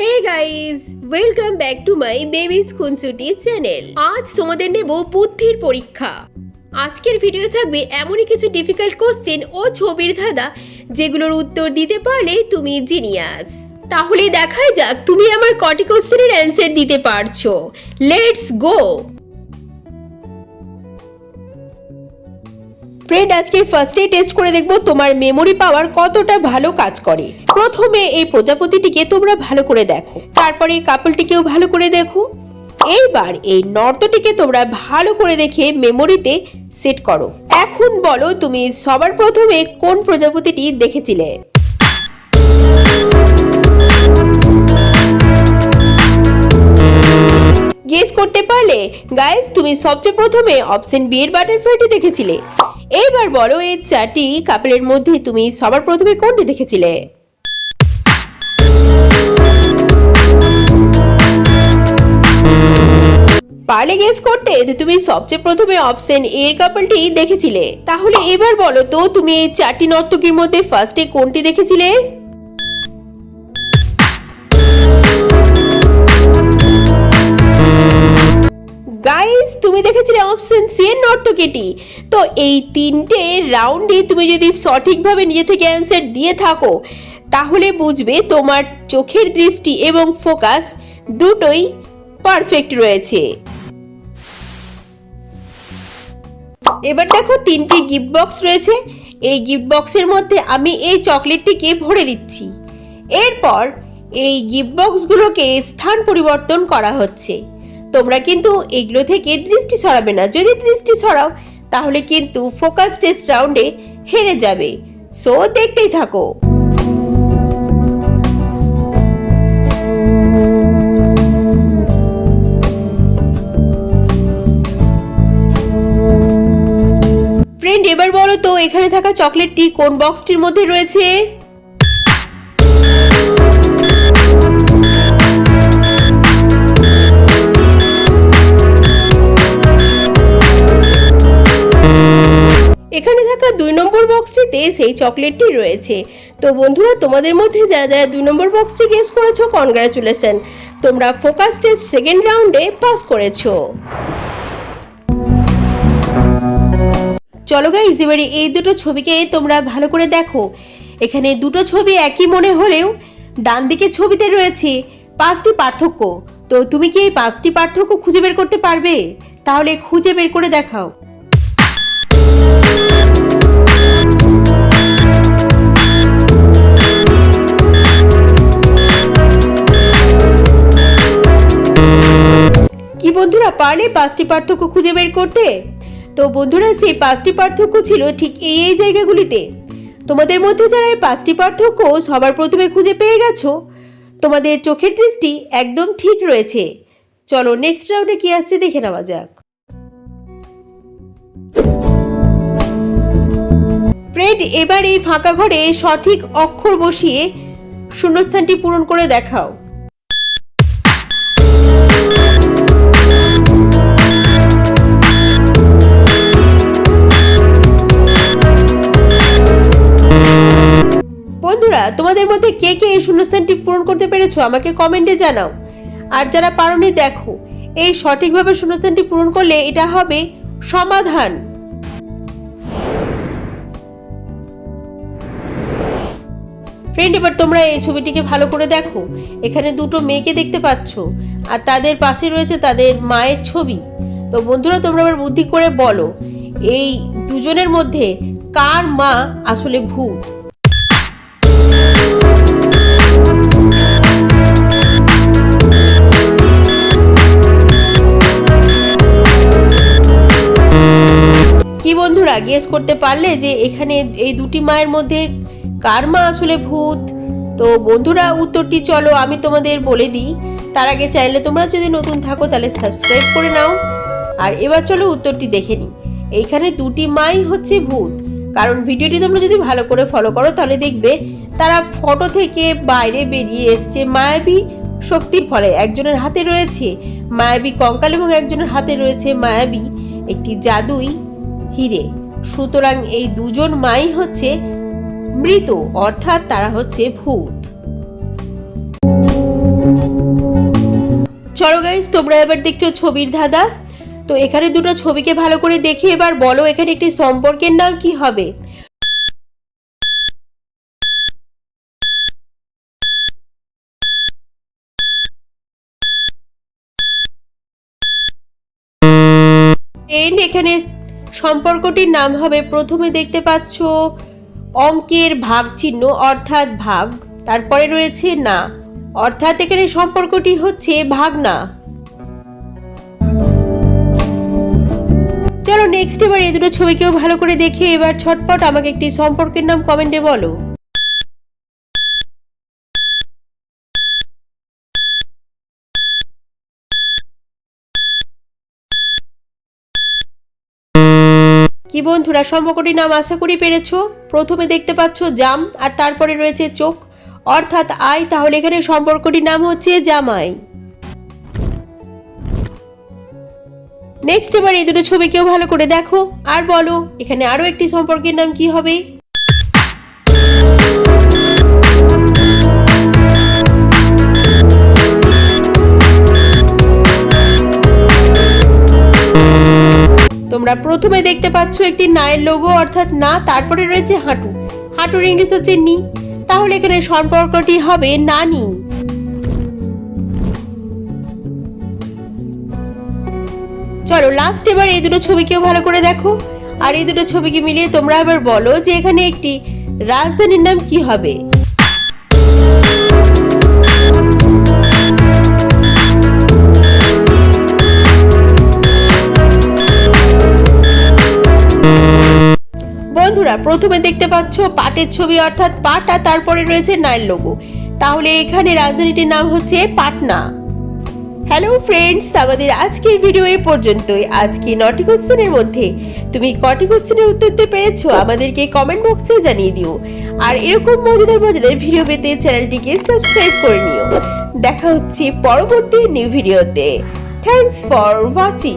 Hey guys welcome back to my babies খুনসুটি channel আজ তোমাদের নেব বুদ্ধির পরীক্ষা। আজকের ভিডিও থাকবে এমনই কিছু ডিফিকাল্ট কোশ্চেন ও ছবির ধাঁধা, যেগুলোর উত্তর দিতে পারলে তুমি জিনিয়াস তাহলে দেখাই যাক তুমি আমার কটি কোশ্চেনের অ্যান্সার দিতে পারছ। লেটস গো ফ্রেন্ড আজকে ফার্স্টে টেস্ট করে দেখব তোমার মেমোরি পাওয়ার কতটা ভালো কাজ করে। প্রথমে এই প্রজাপতিটিকে তোমরা ভালো করে দেখো। তারপরে কাপলটিকেও ভালো করে দেখো। এইবার এই নর্তটিকে তোমরা ভালো করে দেখে মেমোরিতে সেট করো। এখন বলো, তুমি সবার প্রথমে কোন প্রজাপতিটি দেখেছিলে? গেস করতে পারলে গাইস তুমি সবচেয়ে প্রথমে অপশন বি এর বাটারফ্লাইটি দেখেছিলে। এইবার বলো, এই চারটি কাপলের মধ্যে তুমি সবার প্রথমে কোনটি দেখেছিলে? পারলে গেস করতে তুমি সবচেয়ে প্রথমে অপশন এর কাপলটি দেখেছিলে। তাহলে এবার বলো তো, তুমি এই চারটি নর্তকীর মধ্যে ফার্স্টে কোনটি দেখেছিলে? তুমি দেখেছিলে অপশন সি নর্তকীটি তো এই তিনটে রাউন্ডে তুমি যদি সঠিকভাবে নিজে থেকে অ্যান্সার দিয়ে থাকো, তাহলে বুঝবে তোমার চোখের দৃষ্টি এবং ফোকাস দুটোই পারফেক্ট রয়েছে। এবার দেখো তিনটি গিফট বক্স রয়েছে। এই গিফট বক্সের মধ্যে আমি এই চকলেটটিকে ভরে দিচ্ছি। এরপর এই গিফট বক্সগুলোকে স্থান পরিবর্তন করা হচ্ছে। তোমরা কিন্তু এগুলো থেকে দৃষ্টি সরাবে না। যদি দৃষ্টি সরাও, তাহলে কিন্তু ফোকাস টেস্ট রাউন্ডে হেরে যাবে। সো দেখতেই থাকো। ফ্রেন্ড এবার বলো তো, এখানে থাকা চকলেটটি কোন বক্সটির মধ্যে রয়েছে? থাকা দুই নম্বর বক্সটিতে সেই চকলেটটি রয়েছে। তো বন্ধুরা, তোমাদের মধ্যে যারা যারা দুই নম্বর বক্সটি গেস করেছ কনগ্রাচুলেশন তোমরা ফোকাস টেস্ট সেকেন্ড রাউন্ডে পাস করেছ। চলো গাইজ এবারে এই দুটো ছবিকে তোমরা ভালো করে দেখো। এখানে দুটো ছবি একই মনে হলেও ডান দিকের ছবিতে রয়েছে পাঁচটি পার্থক্য। তো তুমি কি এই পাঁচটি পার্থক্য খুঁজে বের করতে পারবে? তাহলে খুঁজে বের করে দেখাও। পারলে পাঁচটি পার্থক্য খুঁজে বের করতে। তো বন্ধুরা, সেই পাঁচটি পার্থক্য ছিল ঠিক এই এই জায়গাগুলিতে। তোমাদের মধ্যে যারা এই পাঁচটি পার্থক্য সবার প্রথমে খুঁজে পেয়ে গেছো, তোমাদের চোখের দৃষ্টি একদম ঠিক রয়েছে। চলো নেক্সট রাউন্ডে কি আসছে দেখে নেওয়া যাক। ফ্রেড এবার এই ফাঁকা ঘরে সঠিক অক্ষর বসিয়ে শূন্যস্থানটি পূরণ করে দেখাও। বন্ধুরা তোমাদের মধ্যে কে কে এই শূন্যস্থানটি পূরণ করতে পেরেছ, আমাকে কমেন্টে জানাও। আর যারা পারোনি, দেখো, এই সঠিকভাবে শূন্যস্থানটি পূরণ করলে এটা হবে সমাধান। ফ্রেন্ড এবার তোমরা এই ছবিটিকে ভালো করে দেখো। এখানে দুটো মেয়েকে দেখতে পাচ্ছ, আর তাদের পাশে রয়েছে তাদের মায়ের ছবি। তো বন্ধুরা, তোমরা আবার বুদ্ধি করে বলো, এই দুজনের মধ্যে কার মা আসলে ভূত? বন্ধুরা গেস করতে পারলে যে এখানে এই দুটি মায়ের মধ্যে কার মা আসলে ভূত? তো বন্ধুরা, উত্তরটি চলো আমি তোমাদের বলে দিই। তার আগে চাইলে তোমরা যদি নতুন থাকো তাহলে সাবস্ক্রাইব করে নাও। আর এবার চলো উত্তরটি দেখে নিই। এইখানে দুটি মাই হচ্ছে ভূত। কারণ ভিডিওটি তোমরা যদি ভালো করে ফলো করো তাহলে দেখবে তারা ফটো থেকে বাইরে বেরিয়ে এসছে। মায়াবী শক্তির ফলে একজনের হাতে রয়েছে মায়াবী কঙ্কাল এবং একজনের হাতে রয়েছে মায়াবী একটি জাদুই। হিরে। সুতরাং এই দুজন মাই হচ্ছে মৃত, অর্থাৎ তারা হচ্ছে ভূত। চলো গাইস তোমরা এবার দেখছ ছবির ধাঁধা। তো এখানে দুটো ছবিকে ভালো করে দেখে এবার বলো এখানে একটি সম্পর্কের নাম কি হবে। এখানে সম্পর্কটির নাম হবে, প্রথমে দেখতে পাচ্ছ অঙ্কের ভাগ চিহ্ন অর্থাৎ ভাগ, তারপরে রয়েছে না। অর্থাৎ এখানে সম্পর্কটি হচ্ছে ভাগ না চলো নেক্সট এবার এই দুটো ছবিকেও ভালো করে দেখে এবার ছটপট আমাকে একটি সম্পর্কের নাম কমেন্টে বলো। কি বন্ধুরা সম্পর্কটির নাম আশা করি পেরেছ। প্রথমে দেখতে পাচ্ছ জাম, আর তারপরে রয়েছে চোখ। অর্থাৎ আই, তাহলে এখানে সম্পর্কটির নাম হচ্ছে জামাই। নেক্সট এবার এই দুটো ছবিকেও ভালো করে দেখো। আর বলো, এখানে আরও একটি সম্পর্কের নাম কি হবে? প্রথমে দেখতে পাচ্ছ একটি নায়ের লোগো অর্থাৎ না, তারপরে রয়েছে হাঁটু। হাঁটুর ইংলিশ হচ্ছে নি। তাহলে এখানে সম্পর্কটি হবে নানি। চলো লাস্ট এবার এই দুটো ছবিকেও ভালো করে দেখো। আর এই দুটো ছবিকে মিলিয়ে তোমরা এবার বলো যে এখানে একটি রাজধানীর নাম কি হবে। বন্ধুরা, প্রথমে দেখতে পাচ্ছ পাটের ছবি, অর্থাৎ পাট আর তারপরে রয়েছে নাইল লোগো। তাহলে এখানে রাজধানীটির নাম হচ্ছে পাটনা। হ্যালো ফ্রেন্ডস আমাদের আজকের ভিডিও এই পর্যন্তই। আজকে নটি কোশ্চেনের মধ্যে। তুমি কটি কোশ্চেনের উত্তর দিতে পেরেছ, আমাদেরকে কমেন্ট বক্সে জানিয়ে দিও। আর এরকম মজাদার মজাদার ভিডিও পেতে চ্যানেলটিকে সাবস্ক্রাইব করে নিও। দেখা হচ্ছে পরবর্তী নিউ ভিডিওতে থ্যাঙ্কস ফর ওয়াচিং